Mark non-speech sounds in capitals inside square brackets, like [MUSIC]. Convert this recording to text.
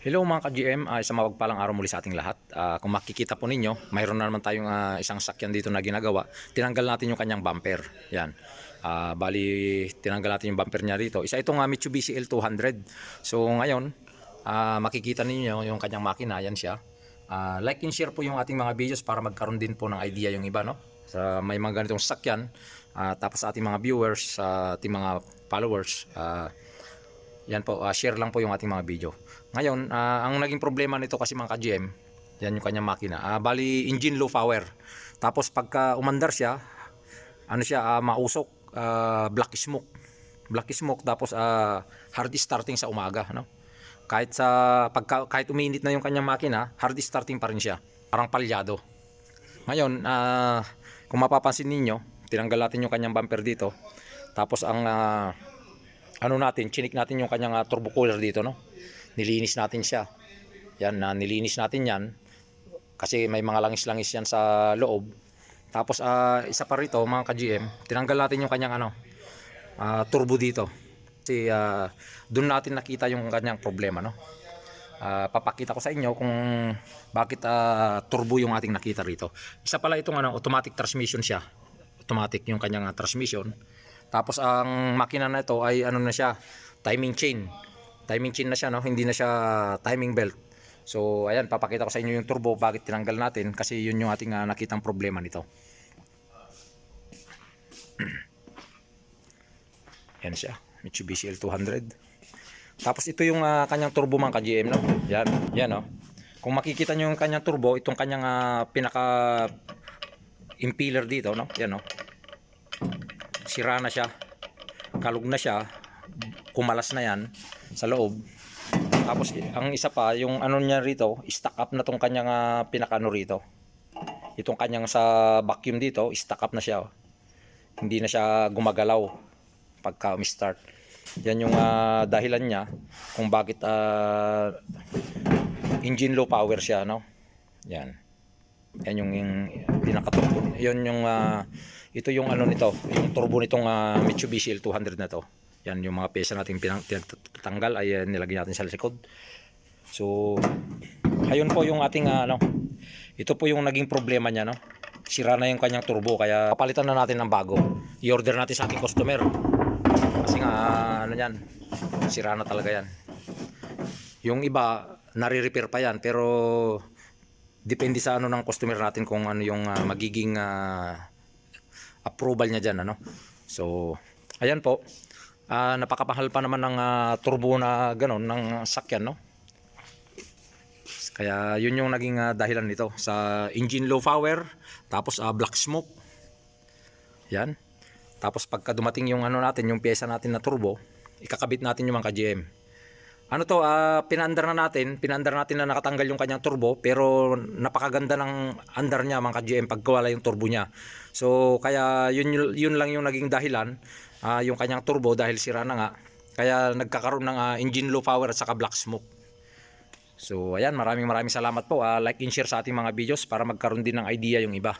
Hello mga ka-GM, uh, isang mapagpalang araw muli sa ating lahat. Ah, kung makikita po ninyo, mayroon na naman tayong ah, isang sakyan dito na ginagawa. Tinanggal natin yung kanyang bumper. Yan. Ah, bali, tinanggal natin yung bumper niya rito. Isa itong ah, Mitsubishi L200. So ngayon, ah, makikita ninyo yung kanyang makina. Yan siya. Ah, like and share po yung ating mga videos para magkaroon din po ng idea yung iba. No? Sa may mga ganitong sakyan. Ah, tapos sa ating mga viewers, sa ating mga followers, ah, yan po, ah, share lang po yung ating mga video. Ngayon, ah, ang naging problema nito kasi mga ka-GM, yan yung kanyang makina. Ah, bali, engine low power. Tapos pagka umandar siya, ano siya, ah, mausok, ah, black smoke. Black smoke tapos ah, hard starting sa umaga, no? Kahit sa pagka kahit uminit na yung kanyang makina, hard starting pa rin siya. Parang palyado. Ngayon, ah, kung mapapansin ninyo, tinanggal natin yung kanyang bumper dito. Tapos ang ah, ano natin, chinik natin yung kanyang ah, turbo cooler dito, no? Nilinis natin siya. Yan, na nilinis natin yan. Kasi may mga langis-langis yan sa loob. Tapos ah, isa pa rito, mga ka-GM, tinanggal natin yung kanyang ano, ah, turbo dito. Kasi ah, doon natin nakita yung kanyang problema, no? Ah, papakita ko sa inyo kung bakit ah, turbo yung ating nakita rito. Isa pala itong ano, automatic transmission siya. Automatic yung kanyang ah, transmission. Tapos ang makina na ito ay ano na siya, timing chain. Timing chain na siya, no? Hindi na siya timing belt. So, ayan, papakita ko sa inyo yung turbo bakit tinanggal natin kasi yun yung ating ah, nakitang problema nito. [CLEARS THROAT] Yan siya, Mitsubishi L200. Tapos ito yung ah, kanyang turbo mga ka-GM, no? Yan, yan, no? Kung makikita nyo yung kanyang turbo, itong kanyang ah, pinaka impeller dito, no? Yan, no? Sira na siya. Kalug na siya. Kumalas na yan sa loob. Tapos ang isa pa, yung ano niya rito, stack up na tong kanyang ah, pinakano rito. Itong kanyang sa vacuum dito, stack up na siya. oh. Hindi na siya gumagalaw pagka umi-start. Yan yung ah, dahilan niya kung bakit ah, engine low power siya, no? Yan. Yan yung, yung pinakaturbo. Yan yung ah, ito yung ano nito, yung turbo nitong ah, Mitsubishi L200 na to. Yan yung mga pyesa natin pinang, tinatanggal ay ah, nilagay natin sa likod. So, ayun po yung ating ah, ano, ito po yung naging problema niya, no? Sira na yung kanyang turbo, kaya papalitan na natin ng bago. I-order natin sa ating customer. Kasi nga, ano yan, sira na talaga yan. Yung iba, nare-repair pa yan, pero depende sa ano ng customer natin kung ano yung ah, magiging ah, approval niya dyan, ano. So, ayan po. Ah, napakapahal pa naman ng ah, turbo na ganon ng sakyan, no? Kaya yun yung naging ah, dahilan nito sa engine low power, tapos ah, black smoke. Yan. Tapos pagka dumating yung ano natin, yung pyesa natin na turbo, ikakabit natin yung mga GM. Ano to, ah pinaandar na natin, pinaandar natin na nakatanggal yung kanyang turbo, pero napakaganda ng andar niya mga GM pag wala yung turbo niya. So kaya yun, yun lang yung naging dahilan, ah, yung kanyang turbo dahil sira na nga. Kaya nagkakaroon ng ah, engine low power at saka black smoke. So ayan, maraming maraming salamat po. Ah, like and share sa ating mga videos para magkaroon din ng idea yung iba.